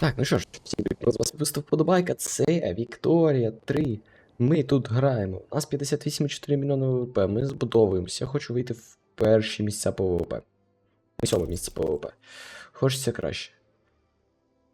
Так, ну що ж, всім з вас вистав подобайка. Це Вікторія 3. Ми тут граємо. У нас 58,4 мільйони ВВП. Ми збудовуємося. Хочу вийти в перші місця по ВВП. Сьоме місце по ВВП. Хочеться краще.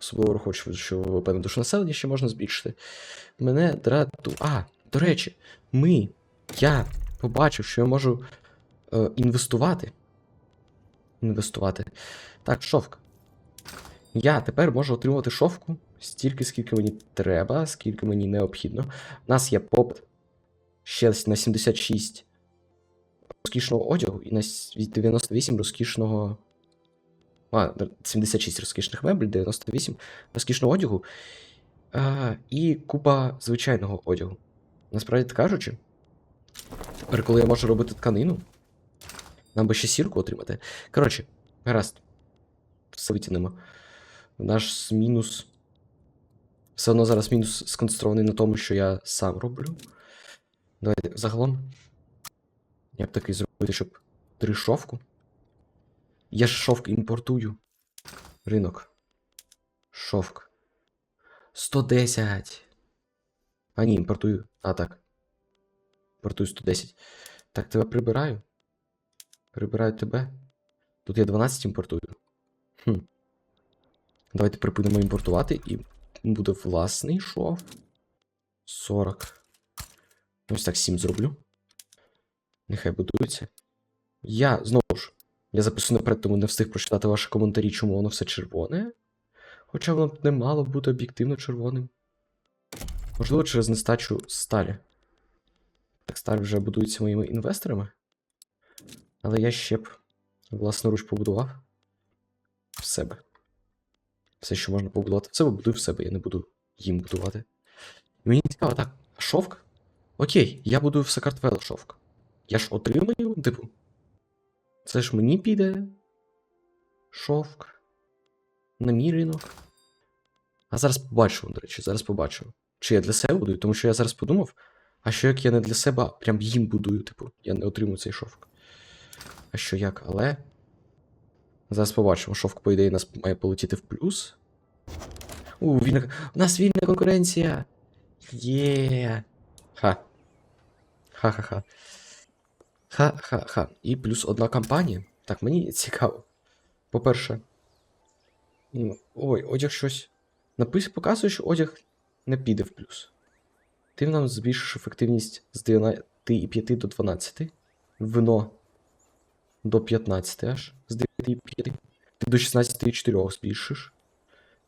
Особливо хочу, що ВВП на душу населення ще можна збільшити. Мене драту. А, до речі, ми. Я побачив, що я можу е, інвестувати. Інвестувати. Так, шовк. Я тепер можу отримувати шовку стільки, скільки мені треба, скільки мені необхідно. У нас є попит ще на 76 розкішного одягу і на 98 розкішного. А, 76 розкішних меблів, 98 розкішного одягу. А, і купа звичайного одягу. Насправді кажучи, тепер, коли я можу робити тканину, нам би ще сірку отримати. Коротше, гаразд. Все витягнемо. Наш мінус. Все одно зараз мінус сконцентрований на тому, що я сам роблю. Давайте загалом. Я б такий зробити, щоб три шовку. Я ж шовк імпортую. Ринок. Шовк. 110. А ні, імпортую. А, так. Імпортую 110. Так, тебе прибираю. Прибираю тебе. Тут я 12 імпортую. Хм. Давайте припинимо імпортувати і буде власний шов. 40. Ось так 7 зроблю. Нехай будується. Я знову ж. Я записую наперед, тому не встиг прочитати ваші коментарі, чому воно все червоне. Хоча воно не мало бути об'єктивно червоним. Можливо, через нестачу сталі. Так, сталь вже будується моїми інвесторами. Але я ще б власноруч побудував в себе. Все, що можна побудувати, все побудую в себе, я не буду їм будувати. І мені цікаво, так, а шовк? Окей, я будую в Сакартвело шовк. Я ж отримаю, типу. Це ж мені піде. Шовк. На мій ринок. А зараз побачу, до речі, зараз побачу. Чи я для себе будую, тому що я зараз подумав, а що як я не для себе, прям їм будую, типу, я не отримую цей шовк. А що як, але. Зараз побачимо, шовк, по ідеї, нас має полетіти в плюс. У, вільна... У нас вільна конкуренція. Є. Ха. Ха-ха-ха. Ха-ха-ха. І плюс одна кампанія. Так, мені цікаво. По-перше. Ой, одяг щось. Напис показує, що одяг не піде в плюс. Ти нам збільшиш ефективність з 9,5 до 12. Вино до 15 аж. З 9,5. Ти до 16,4 збільшиш.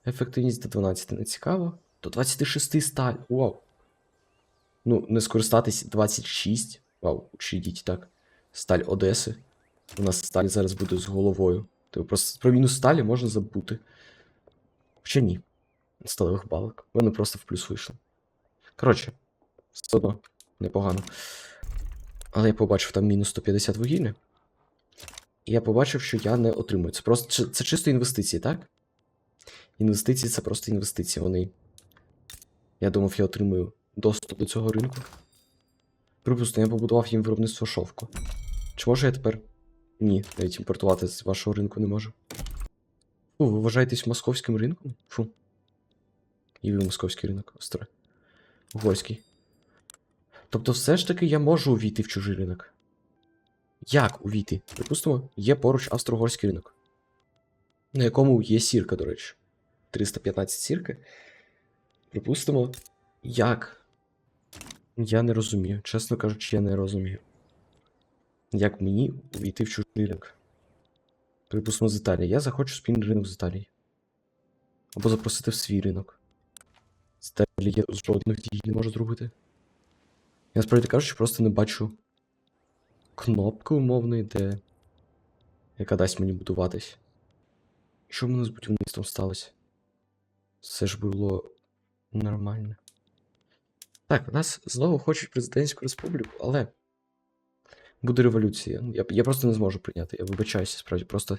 Ефективність до 12 не цікаво. До 26 сталь. Вау. Ну, не скористатись 26. Вау, учидіть так. Сталь Одеси. У нас сталь зараз буде з головою. Тобто просто про мінус сталі можна забути. Хоча ні. Сталевих балок. Вони просто в плюс вийшли. Коротше, все одно непогано. Але я побачив там мінус 150 вугілля. І я побачив, що я не отримую. Це просто це чисто інвестиції, так? Інвестиції це просто інвестиції. Вони. Я думав, я отримую доступ до цього ринку. Припустимо, я побудував їм виробництво шовку. Чи можу я тепер? Ні, навіть імпортувати з вашого ринку не можу. Фу, ви вважаєтесь московським ринком? Фу. І ви московський ринок, остре. Угорський. Тобто, все ж таки я можу увійти в чужий ринок. Як увійти? Припустимо, є поруч австро-угорський ринок. На якому є сірка, до речі. 315 сірки. Припустимо, як? Я не розумію. Чесно кажучи, я не розумію. Як мені увійти в чужий ринок? Припустимо, з Італії. Я захочу спільний ринок з Італії. Або запросити в свій ринок. З Італії я жодних дій не можу зробити. Я справді кажучи, просто не бачу кнопки умовної, де. яка дасть мені будуватись. Що в мене з будівництвом сталося? Все ж було нормально. Так, нас знову хочуть президентську республіку, але буде революція. Я, я просто не зможу прийняти. Я вибачаюся, справді, просто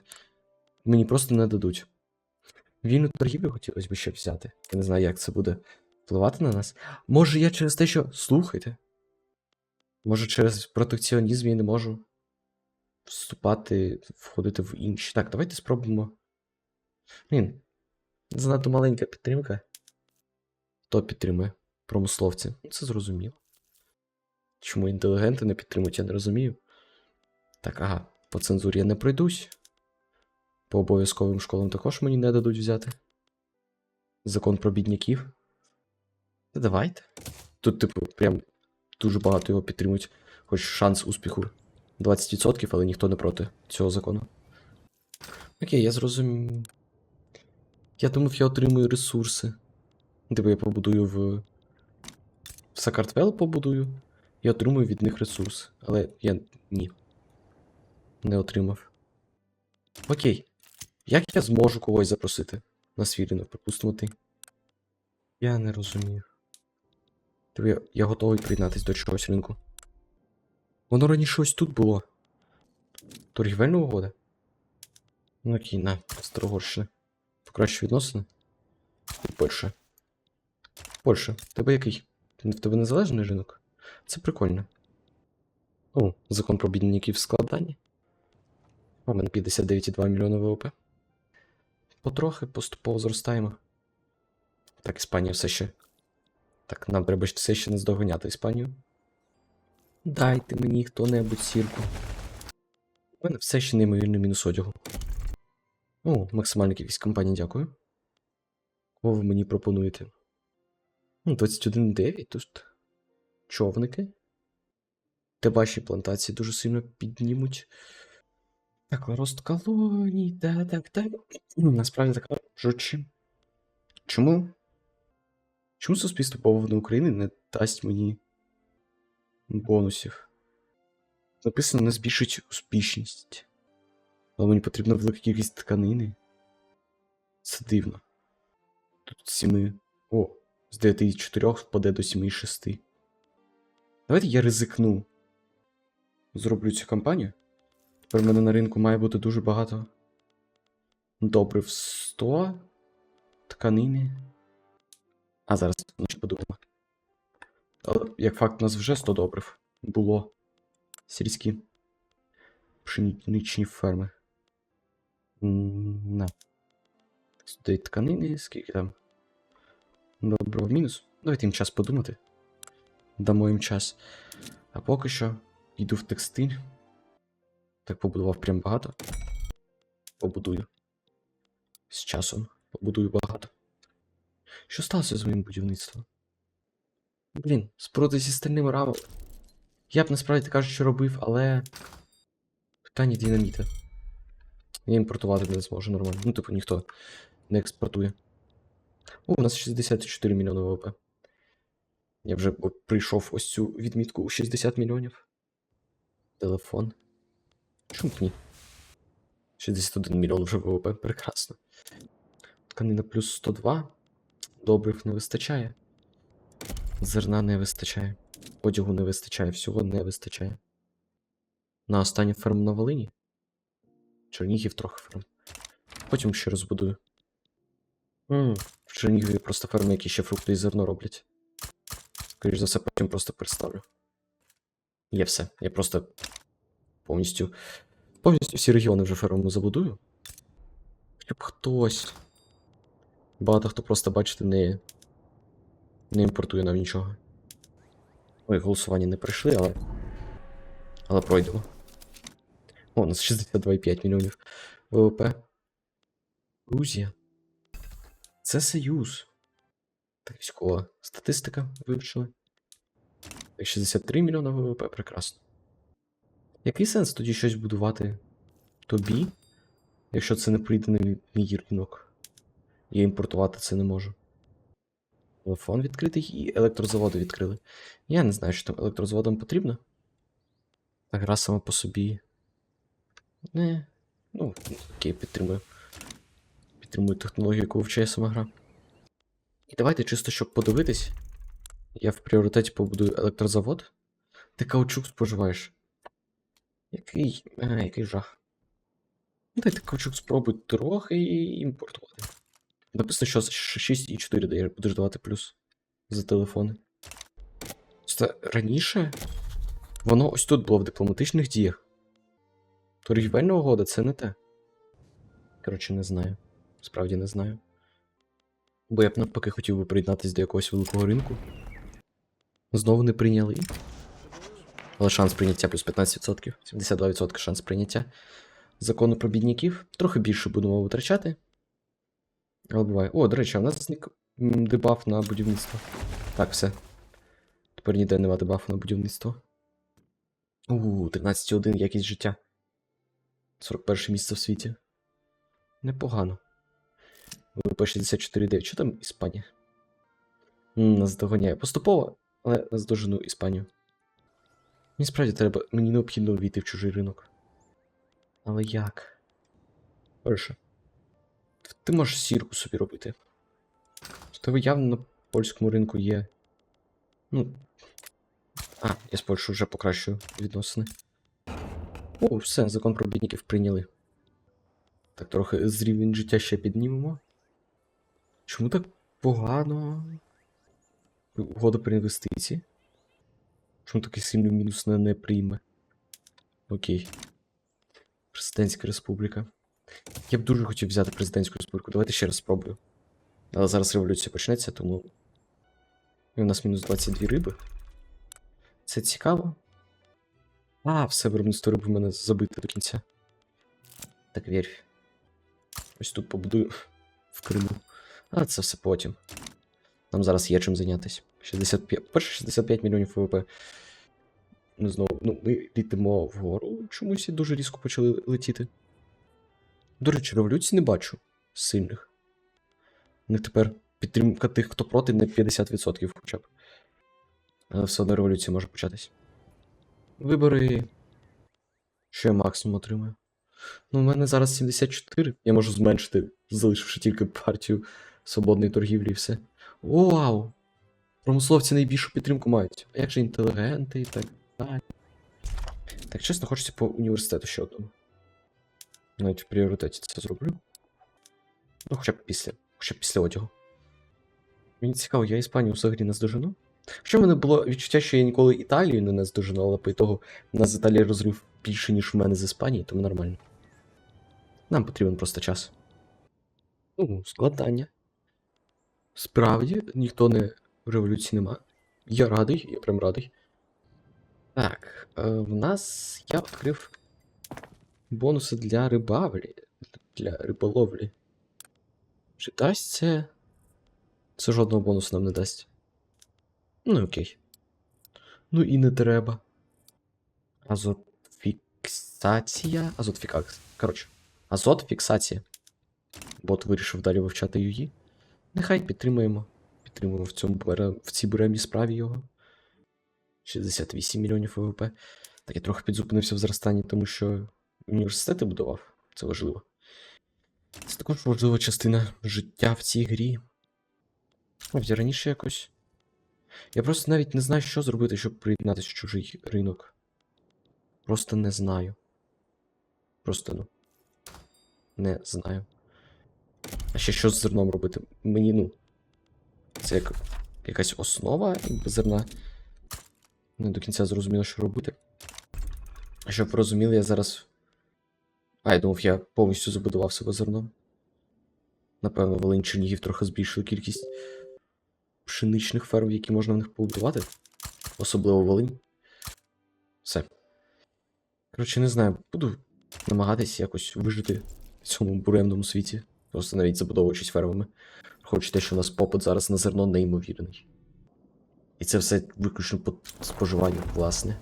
мені просто не дадуть. Вільну торгівлю хотілося б ще взяти. Я не знаю, як це буде впливати на нас. Може, я через те, що. Слухайте. Може, через протекціонізм я не можу вступати, входити в інші. Так, давайте спробуємо. Блін. Занадто маленька підтримка. Хто підтримує? Промисловці. Ну, Це зрозуміло. Чому інтелігенти не підтримують, я не розумію. Так, ага, по цензурі я не пройдусь. По обов'язковим школам також мені не дадуть взяти. Закон про бідняків. Давайте. Тут, типу, прям дуже багато його підтримують. Хоч шанс успіху 20%, але ніхто не проти цього закону. Окей, я зрозумів. Я думав, я отримую ресурси. Типу я побудую в. В Сакартвел побудую і отримую від них ресурс. Але я ні. Не отримав. Окей. Як я зможу когось запросити на свій ринок, припустимо ти? Я не розумію. Тобі я, готовий приєднатись до чогось ринку. Воно раніше ось тут було. Торгівельна угода? Ну окей, на, Старогорщина. Покращі відносини. І Польща. Польща, тебе який? В тебе незалежний ринок? Це прикольно. О, закон про бідняків в складанні. У мене 59,2 мільйони ВВП. Потрохи поступово зростаємо. Так, Іспанія все ще. Так, нам треба все ще не здоганяти Іспанію. Дайте мені хто-небудь сірку. У мене все ще неймовірний мінус одягу. О, максимальна кількість компаній, дякую. Кого ви мені пропонуєте? Ну, 21,9 тут. Човники. Де ваші плантації дуже сильно піднімуть. Так, рост колоній, так, так, так. Насправді така жучі. Чому? Чому суспільство поводу України не дасть мені бонусів? Написано не збільшить успішність. Але мені потрібна велика кількість тканини. Це дивно. Тут 7. О, з 9,4 впаде до 7,6. Давайте я ризикну. Зроблю цю кампанію. Тепер в мене на ринку має бути дуже багато добрив 100 тканини. А зараз подумаємо. Як факт, у нас вже 100 добрив було. Сільські пшеничні ферми. На. Сюди тканини, скільки там. Доброго мінус. Давайте їм час подумати. Дамо їм час. А поки що йду в текстиль. Так побудував прям багато. Побудую. З часом побудую багато. Що сталося з моїм будівництвом? Блін, споруди зі стальними рамами. Я б насправді кажучи робив, але. Питання динаміта. Я імпортувати не зможу нормально. Ну, типу, ніхто не експортує. О, у нас 64 мільйони ВВП. Я вже прийшов ось цю відмітку у 60 мільйонів. Телефон. Чому б ні? 61 мільйон вже ВВП, прекрасно. Тканина плюс 102. Добрив не вистачає. Зерна не вистачає. Одягу не вистачає, всього не вистачає. На останню ферму на Волині. Чернігів трохи ферм. Потім ще розбудую. М, В Чернігові просто ферми, які ще фрукти і зерно роблять. Скоріше за все, потім просто представлю. Є все. Я просто повністю. Повністю всі регіони вже фермами забудую. Щоб хтось. Багато хто просто, бачите, не. Не імпортує нам нічого. Ой, голосування не прийшли, але. Але пройдемо. О, у нас 62,5 мільйонів ВВП. Грузія. Це союз. Так, військова статистика вивчили. Так, 63 мільйона ВВП, прекрасно. Який сенс тоді щось будувати тобі, якщо це не прийде на мій ринок? Я імпортувати це не можу. Телефон відкритий і електрозаводи відкрили. Я не знаю, що там електрозаводам потрібно. Та гра сама по собі. Не. Ну, окей, підтримую. Підтримую технологію, яку вивчає сама гра. І давайте чисто, щоб подивитись. Я в пріоритеті побудую електрозавод. Ти каучук споживаєш. Який. А, який жах. Ну, Дайте каучук спробуй трохи і імпортувати. Написано, що 6,4 дає, будеш давати плюс за телефони. Просто раніше воно ось тут було в дипломатичних діях. Торгівельна угода це не те. Коротше, не знаю. Справді не знаю. Бо я б навпаки хотів би приєднатися до якогось великого ринку. Знову не прийняли. Але шанс прийняття плюс 15%, 72% шанс прийняття. Закону про бідняків. Трохи більше будемо витрачати. Але. О, до речі, а в нас зник дебаф на будівництво. Так, все. Тепер ніде нема дебафу на будівництво. У, 13.1 якість життя. 41 місце в світі. Непогано. ВВП 64,9. Що там Іспанія? М, Нас доганяє. Поступово, але нас дожену Іспанію. Мені справді треба. Мені необхідно увійти в чужий ринок. Але як? Перше. Ти можеш сірку собі робити. В тебе явно на польському ринку є. Ну. А, я з Польщею вже покращую відносини. О, все, закон про бідників прийняли. Так, трохи з рівень життя ще піднімемо. Чому так погано? Угода про інвестиції. Чому такий сильний мінус не, не прийме? Окей. Президентська республіка. Я б дуже хотів взяти президентську республіку. Давайте ще раз спробую. Але зараз революція почнеться, тому. І у нас мінус 22 риби. Це цікаво. А, все виробництво риби в мене забите до кінця. Так вірь. Ось тут побудую в Криму. А це все потім. Нам зараз є чим зайнятися. 65. Перше 65 мільйонів ВВП. Ну, знову, ну, ми літимо вгору. Чомусь і дуже різко почали летіти. До речі, революції не бачу сильних. У них тепер підтримка тих, хто проти, не 50% хоча б. Але все одно революція може початись. Вибори. Що я максимум отримаю? Ну, у мене зараз 74. Я можу зменшити, залишивши тільки партію свободної торгівлі і все. Вау! Промисловці найбільшу підтримку мають. А як же інтелігенти і так далі. Так, чесно, хочеться по університету ще одному. Навіть в пріоритеті це зроблю. Ну, хоча б після. Хоча б після одягу. Мені цікаво, я Іспанію взагалі наздожену. Хоча в мене було відчуття, що я ніколи Італію не наздожену, але по ітогу у нас з Італії розрив більше, ніж в мене з Іспанії, тому нормально. Нам потрібен просто час. Ну, складання. Справді, ніхто не в революції нема. Я радий, я прям радий. Так, е, в нас я відкрив бонуси для рибавлі, для риболовлі. Чи дасть це? Це жодного бонусу нам не дасть. Ну окей. Ну і не треба. Азотфіксація. Азотфікація. Коротше. Азотфіксація. Бот вирішив далі вивчати юї. Нехай підтримуємо. Підтримуємо в цьому в цій буремній справі його. 68 мільйонів ВВП. Так я трохи підзупинився в зростанні, тому що університети будував. Це важливо. Це також важлива частина життя в цій грі. Ось раніше якось. Я просто навіть не знаю, що зробити, щоб приєднатися в чужий ринок. Просто не знаю. Просто ну. Не знаю. А ще що з зерном робити? Мені, ну. Це як якась основа зерна. Не до кінця зрозуміло, що робити. Щоб ви розуміли, я зараз. А, я думав, я повністю забудував себе зерном. Напевно, Волинь Чернігів трохи збільшили кількість пшеничних ферм, які можна в них побудувати. Особливо Волинь. Все. Коротше, не знаю, буду намагатись якось вижити в цьому буремному світі. Просто навіть забудовуючись фермами. Хоч те, що у нас попит зараз на зерно неймовірний. І це все виключно по споживанню, власне.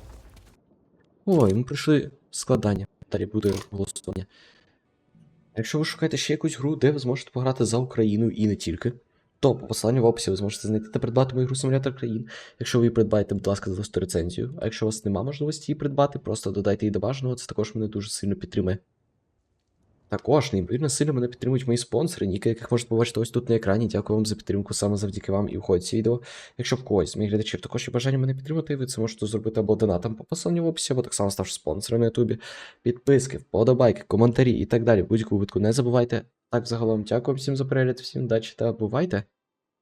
Ой, ми прийшли складання. Далі буде голосування. Якщо ви шукаєте ще якусь гру, де ви зможете пограти за Україну і не тільки, то по посиланню в описі ви зможете знайти та придбати мою гру симулятор країн. Якщо ви її придбаєте, будь ласка, залиште рецензію. А якщо у вас немає можливості її придбати, просто додайте її до бажаного, це також мене дуже сильно підтримує. Також, неймовірно сильно мене підтримують мої спонсори, ніки, яких можете побачити ось тут на екрані. Дякую вам за підтримку саме завдяки вам і входить ці відео. Якщо в когось з моїх глядачів також є бажання мене підтримати, ви це можете зробити або донатом по посиланню в описі, або так само ставши спонсором на ютубі. Підписки, вподобайки, коментарі і так далі. Будь-яку випадку не забувайте. Так, загалом, дякую всім за перегляд, всім удачі та бувайте!